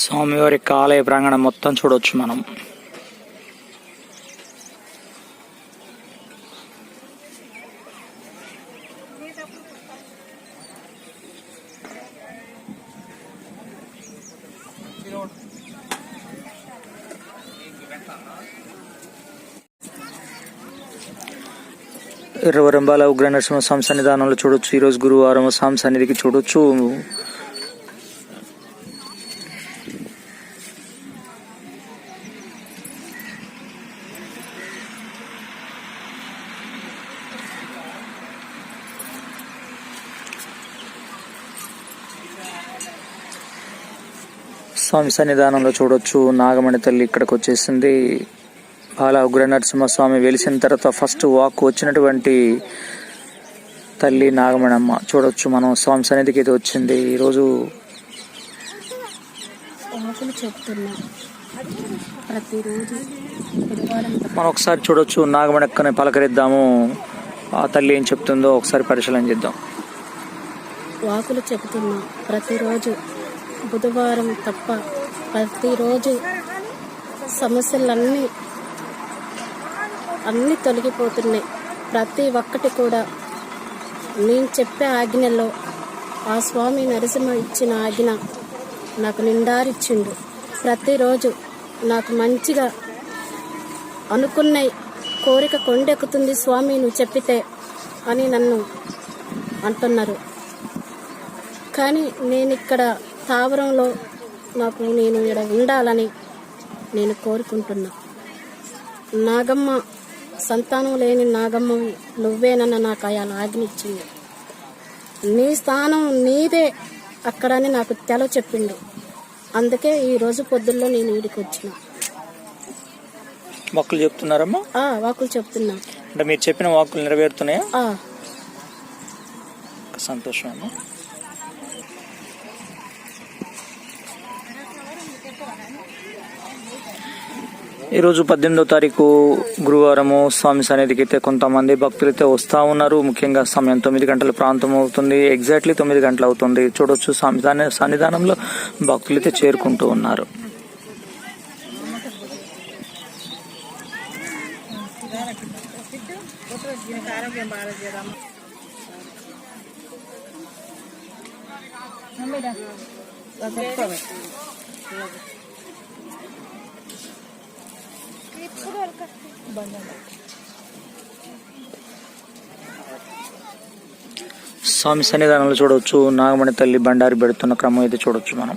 స్వామివారి ఆలయ ప్రాంగణం మొత్తం చూడొచ్చు మనం. ఎర్రవరంబాల ఉగ్ర నరసింహ స్వామి సన్నిధానంలో చూడొచ్చు. ఈరోజు గురువారం స్వామి సన్నిధికి చూడొచ్చు. స్వామి సన్నిధానంలో చూడొచ్చు. నాగమణి తల్లి ఇక్కడికి వచ్చేసింది. బాల ఉగ్ర నరసింహస్వామి వెలిసిన తర్వాత ఫస్ట్ వాక్ వచ్చినటువంటి తల్లి నాగమణమ్మ. చూడొచ్చు మనం స్వామి సన్నిధికి అయితే వచ్చింది. ఈరోజు మనం ఒకసారి చూడొచ్చు. నాగమణక్కని పలకరిద్దాము. ఆ తల్లి ఏం చెప్తుందో ఒకసారి పరిశీలన చేద్దాం. వాకులు చెబుతున్నా ప్రతిరోజు బుధవారం తప్ప ప్రతిరోజు సమస్యలన్నీ అన్నీ తొలగిపోతున్నాయి. ప్రతి ఒక్కటి కూడా నేను చెప్పే ఆజ్ఞలో ఆ స్వామి నరసింహ ఇచ్చిన ఆజ్ఞ నాకు నిండారిచ్చిండు. ప్రతిరోజు నాకు మంచిగా అనుకున్న కోరిక కొండెక్కుతుంది స్వామి నువ్వు చెప్పితే అని నన్ను అంటున్నారు. కానీ నేను ఇక్కడ తావరంలో నాకు నేను ఇక్కడ ఉండాలని నేను కోరుకుంటున్నా. నాగమ్మ సంతానం లేని నాగమ్మ నువ్వేనన్న నాకు అయాల ఆజ్ఞిచ్చింది నీ స్థానం నీదే అక్కడని నాకు తెల చెప్పిండు. అందుకే ఈ రోజు పొద్దుల్లో నేను ఈడికి వచ్చిన. మొక్కలు చెప్తున్నారమ్మా? ఆ వాకులు చెప్తున్నా. అంటే మీరు చెప్పిన వాక్కులు నెరవేరుతున్నాయా? సంతోషం అమ్మా. ఈరోజు పద్దెనిమిదో తారీఖు గురువారము స్వామి సన్నిధికి అయితే కొంతమంది భక్తులు అయితే వస్తూ ఉన్నారు. ముఖ్యంగా సమయం తొమ్మిది గంటల ప్రాంతం అవుతుంది. ఎగ్జాక్ట్లీ తొమ్మిది గంటలు అవుతుంది. చూడొచ్చు సన్నిధానంలో భక్తులు అయితే చేరుకుంటూ ఉన్నారు. స్వామి సన్నిధానంలో చూడవచ్చు. నాగమణి తల్లి బండారి పెడుతున్న క్రమం అయితే చూడొచ్చు మనం.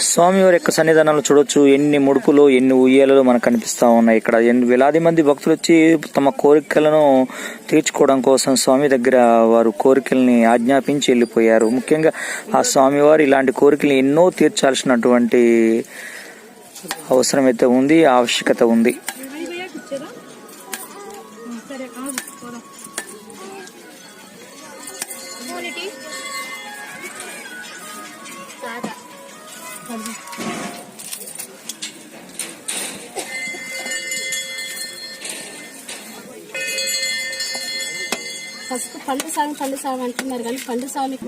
స్వామివారి యొక్క సన్నిధానంలో చూడొచ్చు. ఎన్ని ముడుపులు ఎన్ని ఉయ్యాలలో మనకు కనిపిస్తా ఉన్నాయి. ఇక్కడ ఎన్ని వేలాది మంది భక్తులు వచ్చి తమ కోరికలను తీర్చుకోవడం కోసం స్వామి దగ్గర వారు కోరికల్ని ఆజ్ఞాపించి వెళ్ళిపోయారు. ముఖ్యంగా ఆ స్వామివారు ఇలాంటి కోరికలు ఎన్నో తీర్చాల్సినటువంటి అవసరం అయితే ఉంది ఆవశ్యకత ఉంది. ఫస్ట్ పండు సాగు పండు సాగు అంటున్నారు కానీ పండు సాగు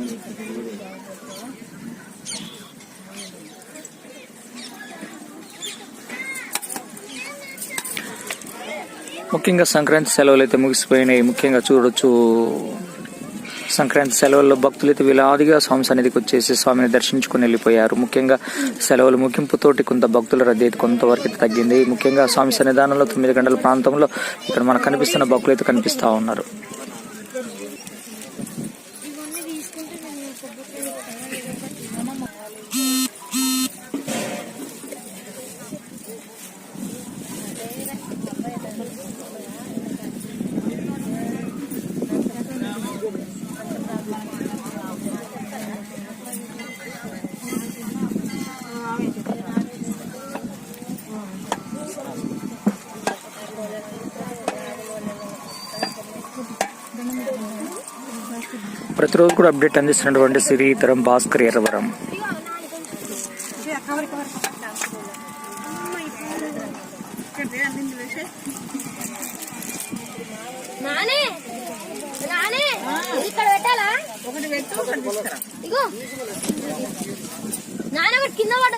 ముఖ్యంగా సంక్రాంతి సెలవులు అయితే ముగిసిపోయినాయి. ముఖ్యంగా చూడొచ్చు సంక్రాంతి సెలవుల్లో భక్తులు అయితే స్వామి సన్నిధికి వచ్చేసి స్వామిని దర్శించుకుని వెళ్ళిపోయారు. ముఖ్యంగా సెలవుల ముగింపుతోటి కొంత భక్తుల రద్దీ అయితే కొంతవరకు అయితే తగ్గింది. ముఖ్యంగా స్వామి సన్నిధానంలో తొమ్మిది గంటల ప్రాంతంలో ఇక్కడ మనకు కనిపిస్తున్న భక్తులు అయితే కనిపిస్తా ఉన్నారు. ప్రతిరోజు కూడా అప్డేట్ అందిస్తున్నటువంటి శ్రీతరం భాస్కర్ ఎర్రవరం. నానే నానే ఇక్కడ పెట్టాలా? ఒకటి పెట్టు ఒకటి తీసుకురా. ఇగో. నాన్న ఒకటి కింద పడ